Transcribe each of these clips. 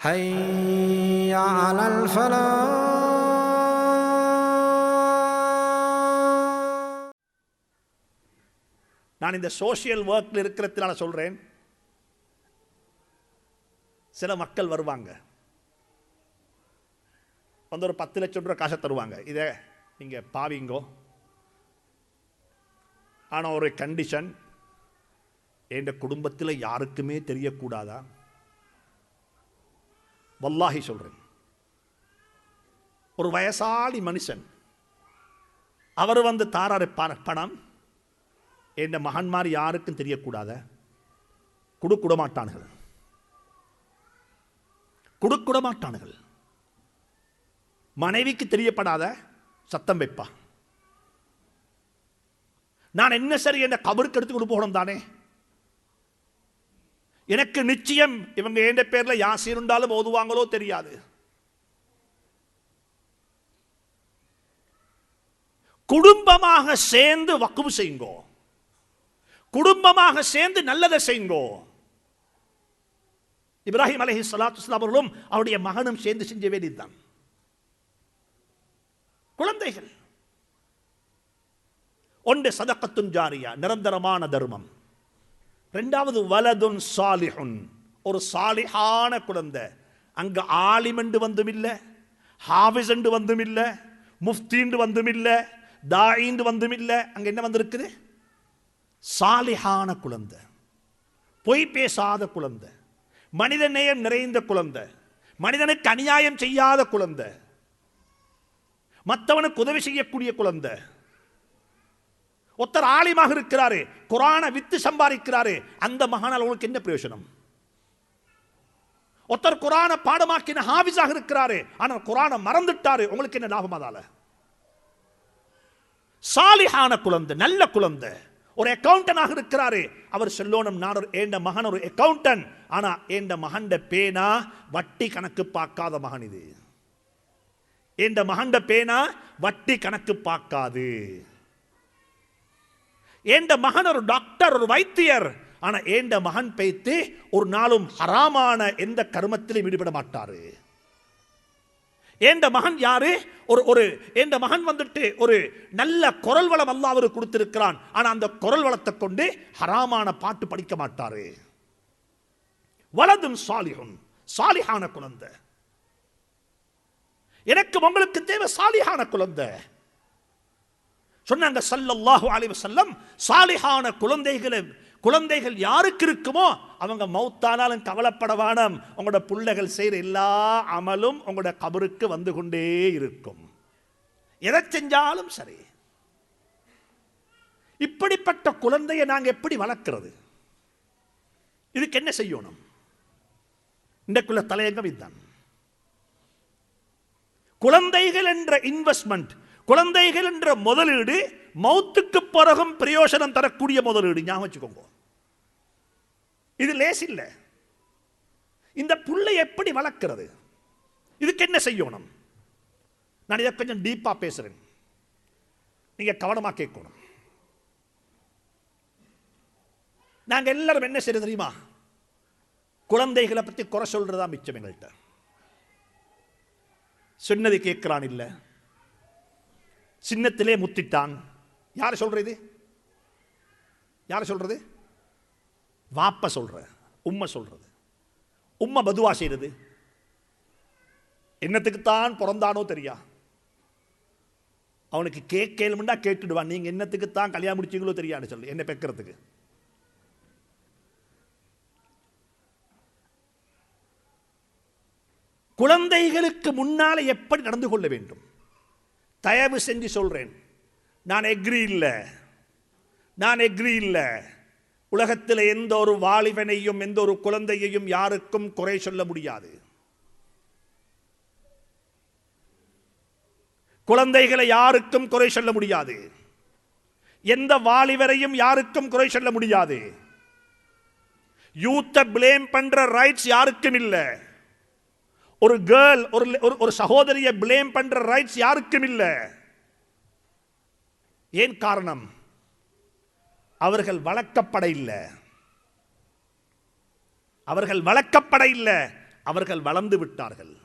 حي على الفلاح நான் இந்த சோஷியல் ஒர்க்கில் இருக்கிறதுனால சொல்கிறேன் சில மக்கள் வருவாங்க வந்து ஒரு பத்து லட்சம் ரூபா காசை தருவாங்க இதை நீங்கள் பாவிங்கோ ஆனால் ஒரு கண்டிஷன் என் குடும்பத்தில் யாருக்குமே தெரியக்கூடாதா வல்லாஹி சொல்கிறேன் ஒரு வயசாளி மனுஷன் அவர் வந்து தாராரு பணம் என் மகன்மார் யாருக்கும் தெரியக்கூடாத கொடுக்கூட மாட்டானுகள். கொடுக்கூட மாட்டானுகள். மனைவிக்கு தெரியப்படாத சத்தம் வைப்பா நான் என்ன சரி என்ன கபருக்கு எடுத்து கொண்டு போகணும் தானே? எனக்கு நிச்சயம் இவங்க எந்த பேர்ல யாசீர் இருந்தாலும் ஓதுவாங்களோ தெரியாது. குடும்பமாக சேர்ந்து வக்குவு செய்யுங்கோ. குடும்பமாக சேர்ந்து நல்லதை செய்யுங்கோ. இப்ராஹிம் அலஹி சலாத்து அவர்களும் அவருடைய மகனும் சேர்ந்து செஞ்ச வேண்டியதுதான் குழந்தைகள். ஒன்று சதக்கத்தும் ஜாரியா நிரந்தரமான தர்மம். ரெண்டாவது வலதுன் சாலிஹுன். ஒரு சாலிஹான குழந்தை. அங்கே ஆலிமெண்டு வந்தும் இல்லை ஹாஃபிஸ் என்று வந்தும் இல்லை முஃப்தீண்டு வந்தும் இல்லை தாயிண்டு வந்தும் இல்லை. அங்கே என்ன வந்திருக்குது? சாலிஹான குழந்தை. பொய் பேசாத குழந்தை. மனித நேயம் நிறைந்த குழந்தை. மனிதனுக்கு அநியாயம் செய்யாத குழந்தை. மற்றவனுக்கு உதவி செய்யக்கூடிய குழந்தை. ஒருத்தர் ஆலிமாக இருக்கிறாரு குரானை வித்து சம்பாதிக்கிறாரு அந்த மகானால் உங்களுக்கு என்ன பிரயோஜனம்? ஒருத்தர் குரானை பாடமாக்கின ஹாபிஸாக இருக்கிறாரு ஆனால் குரானை மறந்துட்டாரு உங்களுக்கு என்ன லாபம் அதால? சாலிஹான குழந்தை நல்ல குழந்தை ஒரு அக்கௌண்டனாக இருக்கிறாரு அவர் செல்லோனம் நான் ஏண்ட மகன் ஒரு அக்கவுண்டன் ஆனா ஏண்ட மகண்ட பேனா வட்டி கணக்கு பார்க்காத மகன் இது. ஏண்ட மகண்ட பேனா வட்டி கணக்கு பார்க்காது. ஏண்ட மகன் ஒரு டாக்டர் ஒரு வைத்தியர். ஆனா ஏண்ட மகன் பேத்து ஒரு நாளும் ஹராமான எந்த கர்மத்திலும் ஈடுபட மாட்டாரு. ஏண்ட மகன் யாரு? ஒரு ஒரு ஏண்ட மகன் வந்துட்டு ஒரு நல்ல குரல் வளம் அல்ல அவர் கொடுத்திருக்கிறான். ஆனா அந்த குரல் வளத்தை கொண்டு ஹராமான பாட்டு படிக்க மாட்டாரு. வலதும் சாலிஹும் சாலிஹான குழந்தை. எனக்கு உங்களுக்கு தேவை சாலிஹான குழந்தை. சொன்னாங்க சல்லல்லாஹு அலைவ செல்லம் சாலிஹான குழந்தைகளை குழந்தைகள் யாருக்கு இருக்குமோ அவங்க மௌத்தானாலும் கவலைப்படவானம் உங்களோட பிள்ளைகள் செய்கிற எல்லா அமலும் உங்களோட கபருக்கு வந்து கொண்டே இருக்கும். எதை செஞ்சாலும் சரி. இப்படிப்பட்ட குழந்தையை நாங்கள் எப்படி வளர்க்கிறது? இதுக்கு என்ன செய்யணும்? இன்றைக்குள்ள தலையங்கம் இதுதான். குழந்தைகள் என்ற இன்வெஸ்ட்மெண்ட் குழந்தைகள் என்ற முதலீடு மௌத்துக்கு பிறகும் பிரயோஜனம் தரக்கூடிய முதலீடு. ஞாபகம் வச்சுக்கோங்க. இது லேஸ் இல்லை. இந்த புள்ளை எப்படி வளர்க்கிறது? இதுக்கு என்ன செய்யணும்? நான் இதை கொஞ்சம் டீப்பா பேசுறேன். நீங்க கவனமாக கேட்கணும். நாங்க எல்லாரும் என்ன செய்யறது தெரியுமா? குழந்தைகளை பற்றி குறை சொல்றதா மிச்சம் எங்கள்கிட்ட சொன்னது கேட்கிறான் இல்லை. சின்னத்திலே முத்திட்டான். யார் சொல்றது? யார் சொல்றது? வாப்ப சொல்ற உம்மை சொல்றது. உம்மை பதுவா செய்யறது என்னத்துக்குத்தான் பிறந்தானோ தெரியா? அவனுக்கு கேட்கலும்னா கேட்டுடுவான். நீங்க என்னத்துக்குத்தான் கல்யாணம் முடிச்சீங்களோ தெரியான்னு சொல்லு என்ன பெக்கிறதுக்கு. குழந்தைகளுக்கு முன்னால எப்படி நடந்து கொள்ள வேண்டும்? தயவு செஞ்சு சொல்கிறேன் நான் எக்ரி இல்லை. நான் எக்ரி இல்லை. உலகத்தில் எந்த ஒரு வாலிபனையும் எந்த ஒரு குழந்தையையும் யாருக்கும் குறை சொல்ல முடியாது. குழந்தைகளை யாருக்கும் குறை சொல்ல முடியாது. எந்த வாலிபரையும் யாருக்கும் குறை சொல்ல முடியாது. யூத்தை பிளேம் பண்ற ரைட்ஸ் யாருக்கும் இல்லை. ஒரு கேர்ள் ஒரு ஒரு- ஒரு சகோதரியை பிளேம் பண்ற ரைட்ஸ் யாருக்கும் இல்லை. ஏன் காரணம்? அவர்கள் வளர்க்கப்பட இல்லை. அவர்கள் வளர்க்கப்பட இல்லை. அவர்கள் வளர்ந்து விட்டார்கள்.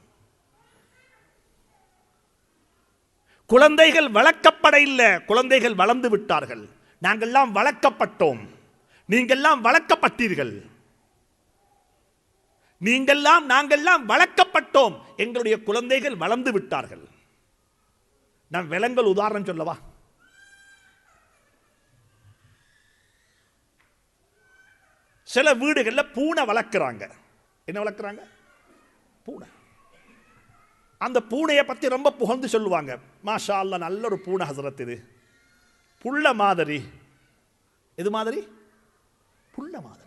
குழந்தைகள் வளர்க்கப்பட இல்லை. குழந்தைகள் வளர்ந்து விட்டார்கள். நாங்கள்லாம் வளர்க்கப்பட்டோம். நீங்கள்லாம் வளர்க்கப்பட்டீர்கள். நீங்கள்லாம் நாங்கள்லாம் வளர்க்கப்பட்டோம். எங்களுடைய குழந்தைகள் வளர்ந்து விட்டார்கள். நான் விலங்கல் உதாரணம் சொல்லவா? சில வீடுகளில் பூனை வளர்க்குறாங்க. என்ன வளர்க்குறாங்க? பூனை. அந்த பூனையை பற்றி ரொம்ப புகழ்ந்து சொல்லுவாங்க. மாஷா அல்லா நல்ல ஒரு பூனை ஹசரத் இது. புள்ள மாதிரி. எது மாதிரி? புள்ள மாதிரி.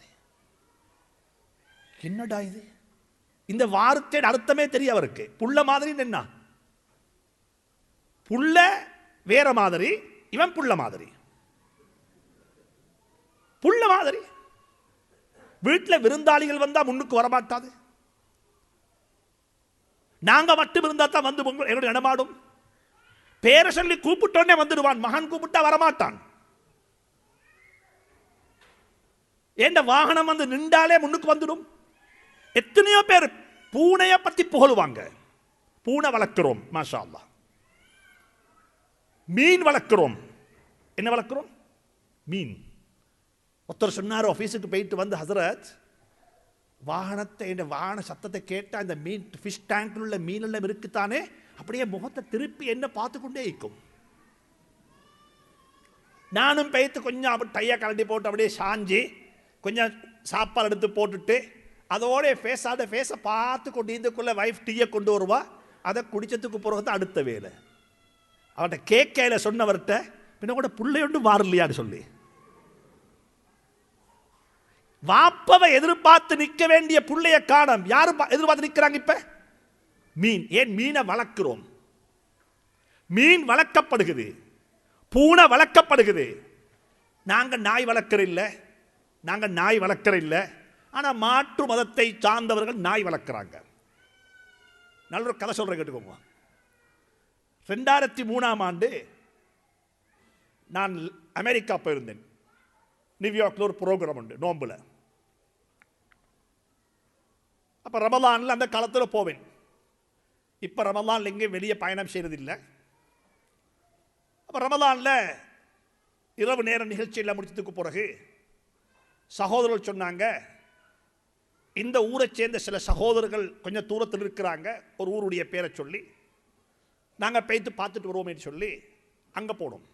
என்னடா இது? இந்த வார்த்தை அர்த்தமே தெரிய அவருக்கு. புள்ள மாதிரி என்ன புள்ள வேற மாதிரி இவன் புள்ள மாதிரி. புள்ள மாதிரி. வீட்டில் விருந்தாளிகள் வந்தா முன்னுக்கு வரமாட்டாது. நாங்க மட்டும் இருந்தா தான் வந்து உங்க- எங்களுடைய நடமாடும். பேரை சொல்லி கூப்பிட்டோன்னே வந்துடுவான். மகன் கூப்பிட்டா வரமாட்டான். ஏண்ட வாகனம் வந்து நின்றாலே முன்னுக்கு வந்துடும்? எத்தனையோ பேர் பூனையை பற்றி புகழுவாங்க. பூனை வளர்க்கிறோம் மாஷா அல்லா மீன் வளர்க்கிறோம். என்ன வளர்க்கிறோம்? மீன். ஒருத்தர் சொன்னார் ஆஃபீஸுக்கு போயிட்டு வந்து ஹசரத் வாகனத்தை என் வாகன சத்தத்தை கேட்டால் இந்த மீன் ஃபிஷ் டேங்கில் உள்ள மீன் எல்லாம் இருக்குத்தானே அப்படியே முகத்தை திருப்பி என்ன பார்த்து கொண்டே இருக்கும். நானும் பெய்த்து கொஞ்சம் அப்படி டையை கலட்டி போட்டு அப்படியே சாஞ்சி கொஞ்சம் சாப்பாடு எடுத்து போட்டுட்டு அதோட அந்த ஃபேஸை பார்த்து கொண்டு இதுக்குள்ளே வைஃப் டீயை கொண்டு வருவா. அதை குடிச்சதுக்கு பிறகு தான் அடுத்த வேலை. அவர்கிட்ட கேட்கையில் சொன்னவர்கிட்ட பின்ன கூட பிள்ளையொண்டு மாறலையான்னு சொல்லி. வாப்பவை எதிர்பார்த்து நிற்க வேண்டிய புள்ளைய காணம். யாரு பா- எதிர்பார்த்து நிற்கிறாங்க இப்ப? மீன். ஏன் மீனை வளர்க்கிறோம்? மீன் வளர்க்கப்படுகிறது. பூனை வளர்க்கப்படுகிறது. நாங்கள் நாய் வளர்க்கிற இல்லை நாங்கள் நாய் வளர்க்கிற இல்லை ஆனால் மாற்று மதத்தை சார்ந்தவர்கள் நாய் வளர்க்குறாங்க. நல்ல ஒரு கதை சொல்கிறேன் கேட்டுக்கோங்க. ரெண்டாயிரத்தி மூணாம் ஆண்டு நான் அமெரிக்கா போயிருந்தேன். நியூயார்க்கில் ஒரு ப்ரோக்ராம் உண்டு நோம்பில். அப்போ ரமலானில் அந்த காலத்தில் போவேன். இப்போ ரமலானில் எங்கேயும் வெளியே பயணம் செய்கிறதில்லை அப்போ ரமலானில் இரவு நேர நிகழ்ச்சியில் முடிச்சதுக்கு பிறகு சகோதரர்கள் சொன்னாங்க இந்த ஊரை சேர்ந்த சில சகோதரர்கள் கொஞ்சம் தூரத்தில் இருக்கிறாங்க. ஒரு ஊருடைய பேரை சொல்லி நாங்கள் போய்த்து பார்த்துட்டு வருவோமேன்னு சொல்லி அங்கே போனோம்.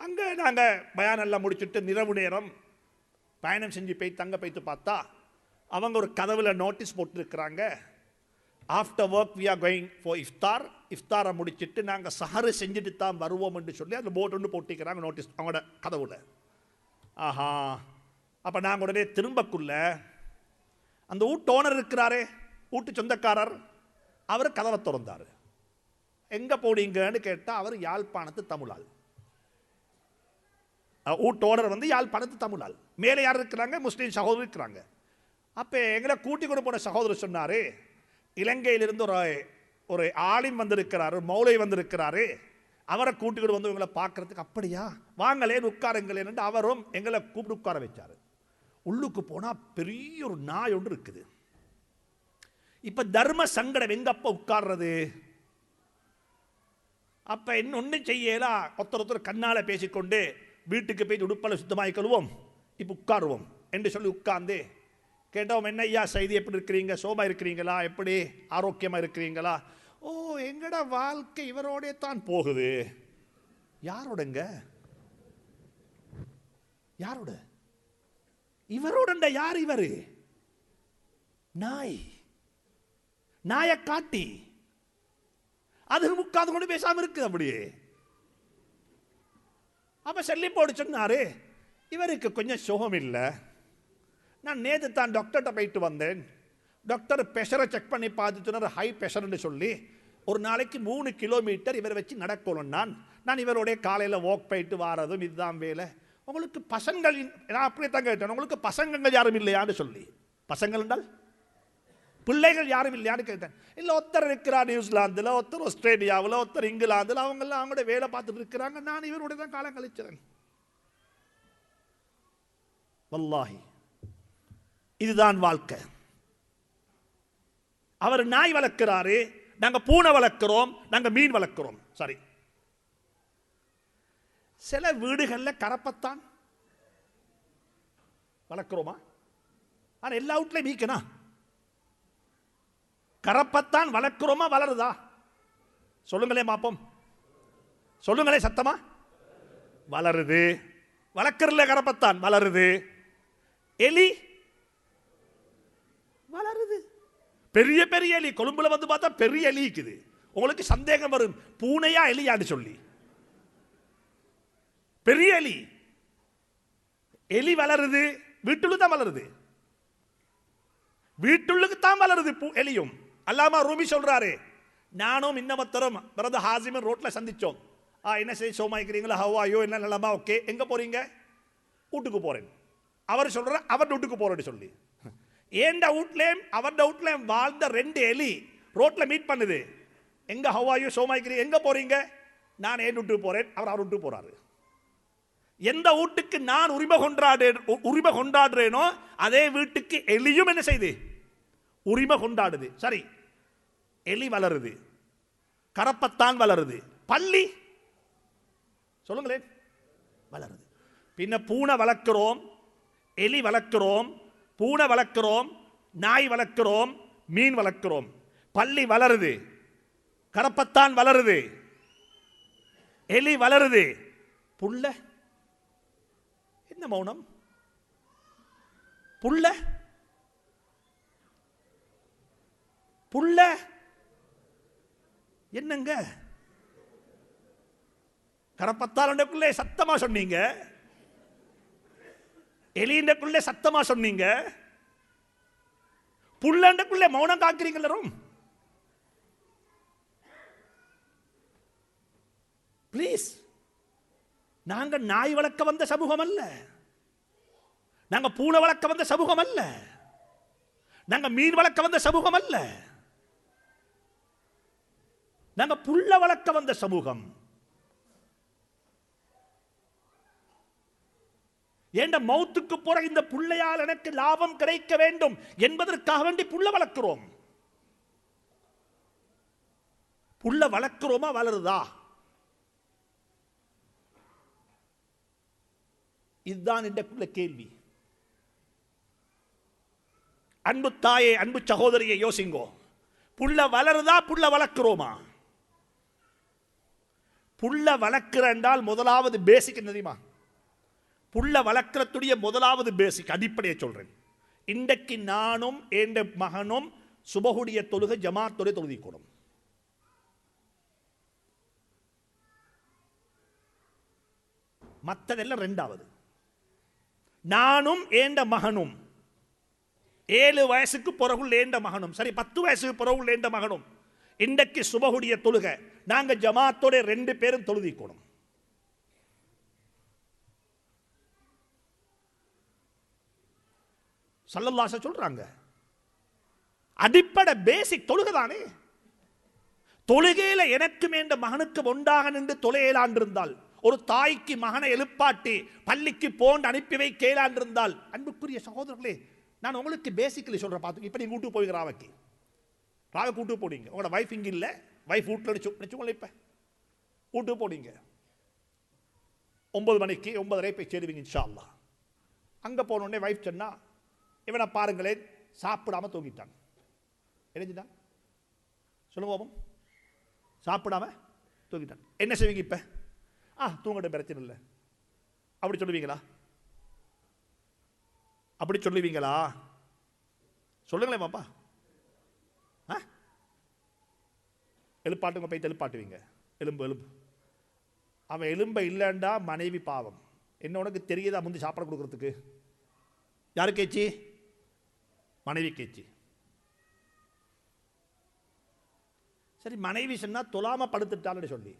அங்கே நாங்கள் பயானெல்லாம் முடிச்சுட்டு நிரவு நேரம் பயணம் செஞ்சு போய் தங்க போய்த்து பார்த்தா அவங்க ஒரு கதவில் notice போட்டுருக்குறாங்க. After work we are going for இஃப்தார் இஃப்தாரை முடிச்சிட்டு நாங்கள் சஹரு செஞ்சுட்டு தான் வருவோம் என்று சொல்லி அந்த போர்டு ஒன்று போட்டிக்கிறாங்க நோட்டீஸ் அவங்களோட கதவுல. ஆஹா. அப்போ நாங்கள் உடனே திரும்பக்குள்ளே அந்த வீட்டு ஓனர் இருக்கிறாரே வீட்டு சொந்தக்காரர் அவர் கதவை திறந்தார். எங்கே போனீங்கன்னு கேட்டால் அவர் யாழ்ப்பாணத்து தமிழாள். வீட்டோனர் வந்து யாழ்ப்பாணத்து தமிழாள். மேலே யார் இருக்கிறாங்க? முஸ்லீம் சகோதரர் இருக்கிறாங்க. அப்போ எங்களை கூட்டி கொண்டு போன சகோதரர் சொன்னார் இலங்கையிலிருந்து ஒரு ஒரு ஆலிம் வந்திருக்கிறாரு மௌலை வந்திருக்கிறாரு. அவரை கூட்டி வந்து இவங்களை பார்க்கறதுக்கு அப்படியா? வாங்களேன் உட்காருங்களேன்னு அவரும் எங்களை கூப்பிட்டு உட்கார வச்சார். உள்ளுக்கு போனால் பெரிய ஒரு நாய் ஒன்று இருக்குது. இப்போ தர்ம சங்கடம் எங்கப்ப உட்கார்றது? அப்போ இன்னொன்று செய்யலா? ஒருத்தர் ஒருத்தர் கண்ணால் பேசிக்கொண்டு வீட்டுக்கு போய் உடுப்பில் சுத்தமாக கழுவோம். இப்போ உட்காருவோம் என்று சொல்லி உட்கார்ந்து கேட்டோம் என்ன ஐயா செய்தி எப்படி இருக்கிறீங்க? சோமா இருக்கிறீங்களா? எப்படி? ஆரோக்கியமாக இருக்கிறீங்களா? ஓ எங்கட வாழ்க்கை இவரோடே தான் போகுது. யாரோடங்க யாரோட? இவரோட யார் இவரு? நாய். நாயை காட்டி. அது முக்காது கொண்டு பேசாம இருக்குது அப்படியே. அப்ப சொல்லி போடு சொன்னாரு. இவருக்கு கொஞ்சம் சுகம் இல்லை. நான் நேற்று தான் டாக்டர்கிட்ட போயிட்டு வந்தேன். டாக்டர் ப்ரெஷரை செக் பண்ணி பார்த்து சொன்னார் ஹை ப்ரெஷர்னு சொல்லி ஒரு நாளைக்கு மூணு கிலோமீட்டர் இவரை வச்சு நடக்கணும் நான். நான் இவருடைய காலையில் வாக் போயிட்டு வாரதும் இதுதான் வேலை. உங்களுக்கு பசங்கள் நான் அப்படியே தான் கேட்டேன். உங்களுக்கு பசங்கங்கள் யாரும் இல்லையான்னு சொல்லி. பசங்கள் என்றால் பிள்ளைகள் யாரும் இல்லையான்னு கேட்டேன். இல்லை ஒருத்தர் இருக்கிறார் நியூசிலாந்தில் ஒருத்தர் ஆஸ்திரேலியாவில் ஒருத்தர் இங்கிலாந்தில் அவங்கெல்லாம் அவங்களோட வேலை பார்த்துட்டு இருக்கிறாங்க. நான் இவருடைய தான் காலம் கழிச்சிறேன் வல்லாஹி இதுதான் வாழ்க்கை. அவர் நாய் வளர்க்கிறாரு நாங்கள் பூனை வளர்க்கிறோம் நாங்கள் மீன் வளர்க்கிறோம். சரி சில வீடுகளில் கரப்பத்தான். வளர்க்குறோமா? ஆனால் எல்லா வீட்லையும் மீக்கனா கரப்பத்தான் வளர்க்குறோமா வளருதா? சொல்லுங்களே மாப்போம். சொல்லுங்களே சத்தமா? வளருது. வளர்க்கறல கரப்பத்தான் வளருது. எலி? வளருது. பெரிய பெரிய எலி. கொழும்புல வந்து பார்த்தா பெரிய எலி இருக்குது உங்களுக்கு சந்தேகம் வரும். பூனையா எலியான்னு சொல்லி. பெரிய எலி. எலி வளருது வீட்டுள்ள தான் வளருது. வீட்டுள்ளுக்கு தான் வளருது பூ எலியும். அல்லாமா ரூமி சொல்றாரு நானும் இன்னமத்தரும் பிரதர் ஹாசிமன் ரோட்ல சந்திச்சோம். ஆ என்ன செய்ய சோமாய்க்கிறீங்களா? ஹவ் ஐயோ என்ன நிலமா? ஓகே. எங்க போறீங்க? வீட்டுக்கு போறேன். அவர் சொல்ற அவர் வீட்டுக்கு போறேன்னு சொல்லி. ஏண்ட வீட்லேயும் அவர்ட வீட்லேயும் வாழ்ந்த ரெண்டு எலி ரோட்ல மீட் பண்ணுது. எங்க ஹவ் ஐயோ சோமாய்க்கிறீங்க எங்க போறீங்க? நான் ஏன் வீட்டுக்கு போறேன்? அவர் அவர் வீட்டுக்கு போறாரு. எந்த வீட்டுக்கு நான் உரிமை கொண்டாடு உரிமை கொண்டாடுறேனோ அதே வீட்டுக்கு எலியும் என்ன செய்யுது உரிமை கொண்டாடுது. சரி. எலி வளருது. கரப்பத்தான் வளருது. பள்ளி சொல்லுங்களேன். வளருது. பின்ன பூனை வளர்க்கிறோம். எலி வளர்க்கிறோம். பூனை வளர்க்கிறோம். நாய் வளர்க்கிறோம். மீன் வளர்க்கிறோம். பள்ளி வளருது. கரப்பத்தான் வளருது. எலி வளருது. புள்ள இந்த மௌனம்? புள்ள புள்ள என்னங்க? கரப்பத்தாளண்டக்குள்ளே சத்தமா சொன்னீங்க? எலிண்டக்குள்ளே சத்தமா சொன்னீங்க? புள்ளண்டக்குள்ளே மௌனம் காக்கிறீங்க எல்லாரும்? ப்ளீஸ் நாங்க நாய் வளர்க்க வந்த சமூகம் அல்ல நாங்க பூனை வளர்க்க வந்த சமூகம் அல்ல நாங்க மீன் வளர்க்க வந்த சமூகம் அல்ல நாங்க புள்ள வளர்க்க வந்த சமூகம். ஏண்ட மௌத்துக்கு போற இந்த புள்ளையால் எனக்கு லாபம் கிடைக்க வேண்டும் என்பதற்காக வேண்டி புள்ள வளர்க்கிறோம். புள்ள வளர்க்கிறோமா வளருதா? இதுதான் இந்த கேள்வி. அன்பு தாயே அன்பு சகோதரியை யோசிங்கோ. புள்ள வளருதா புள்ள வளர்க்கிறோமா? புள்ள வளர்க்கிற என்றால் முதலாவது பேசிக் தெரியுமா? புள்ள வளர்க்கிறதுடைய முதலாவது பேசிக் அடிப்படையை சொல்றேன். இன்றைக்கு நானும் என் மகனும் சுபகுடைய தொழுகை ஜமாத்தோட தொழுதிக்கூடும் மற்றதெல்லாம் ரெண்டாவது. நானும் ஏண்ட மகனும். ஏழு வயசுக்கு பிறகுள் ஏண்ட மகனும். சரி பத்து வயசுக்கு பிறகுள் ஏண்ட மகனும். இன்றைக்கு சுபகுடைய தொழுகை. நாங்கள் ஜமாத்தோட ரெண்டு பேரும் தொழுதிக்கணும். சல்லல்லாச சொல்றாங்க. அடிப்படை பேசிக் தொழுகை தானே. தொழுகையில எனக்கு மேண்ட மகனுக்கு ஒன்றாக நின்று தொலையலாண்டிருந்தால் ஒரு தாய்க்கு மகனை எழுப்பாட்டி பள்ளிக்கு போன்று அனுப்பி வைக்கலாண்டிருந்தால் அன்புக்குரிய சகோதரர்களே நான் உங்களுக்கு பேசிக்கலி சொல்கிறேன் பார்த்து. இப்போ நீங்கள் கூட்டு போய் ராவைக்கு. ராவை கூட்டு போனீங்க. உங்களோட வைஃப் இங்கே இல்லை. வைஃப் வீட்டில் நினச்சு நினச்சுக்கோங்கள இப்போ. கூட்டு போனீங்க. ஒம்பது மணிக்கு ஒன்பதரை போய் சேருவீங்க இன்ஷால்லா அங்கே போனோடனே வைஃப் சொன்னால் இவனை பாருங்களேன் சாப்பிடாம தூங்கிட்டான். இணைஞ்சுட்டான் சொல்லுங்க பாப்போம் சாப்பிடாம தூங்கிட்டான். என்ன செய்வீங்க இப்போ? ஆ தூங்கட்டும் பிரச்சனை இல்லை. அப்படி சொல்லுவீங்களா? அப்படி சொல்லுவீங்களா? சொல்லுங்களேன் பாப்பா. ஆ? எழுப்பாட்டுங்க போய் எழுப்பாட்டுவீங்க எலும்பு எலும்பு. அவன் எலும்பை இல்லைண்டா மனைவி பாவம். என்ன உனக்கு தெரியுதா முந்தி சாப்பாடு கொடுக்குறதுக்கு? யாரு கேச்சி? மனைவி கேச்சி. சரி மனைவி சொன்னால் தொலாமல் படுத்துட்டாள்னு சொல்லி.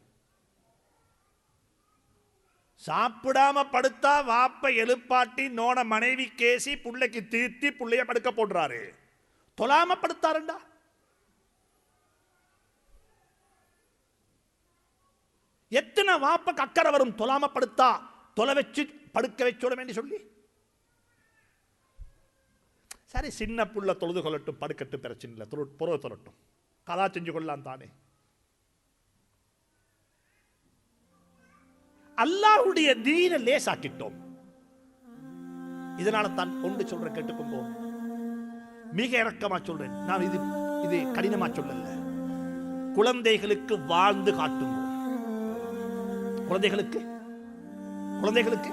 சாப்பிடாம படுத்தா வாப்ப எழுப்பாட்டி நோன மனைவி கேசி புள்ளைக்கு தீர்த்தி புள்ளைய படுக்க போடுறாரு. தொலாம படுத்தாருண்டா. எத்தனை வாப்பக்கு அக்கறை வரும் தொலாம படுத்தா தொலை வச்சு படுக்க வச்சோட வேண்டி சொல்லி. சரி சின்ன புள்ள தொழுது கொள்ளட்டும் படுக்கட்டும் பிரச்சனை இல்லை. தொழு புறவு தொழட்டும். கதா செஞ்சு கொள்ளலாம் தானே. அல்லாஹுடைய தீன லேசாக்கிட்டோம். இதனால தான் ஒன்று சொல்றேன் கேட்டுக்கோங்க மிக இறக்கமா சொல்றேன். நான் இது இது கடினமா சொல்லல. குழந்தைகளுக்கு வாழ்ந்து காட்டுங்க குழந்தைகளுக்கு? குழந்தைகளுக்கு?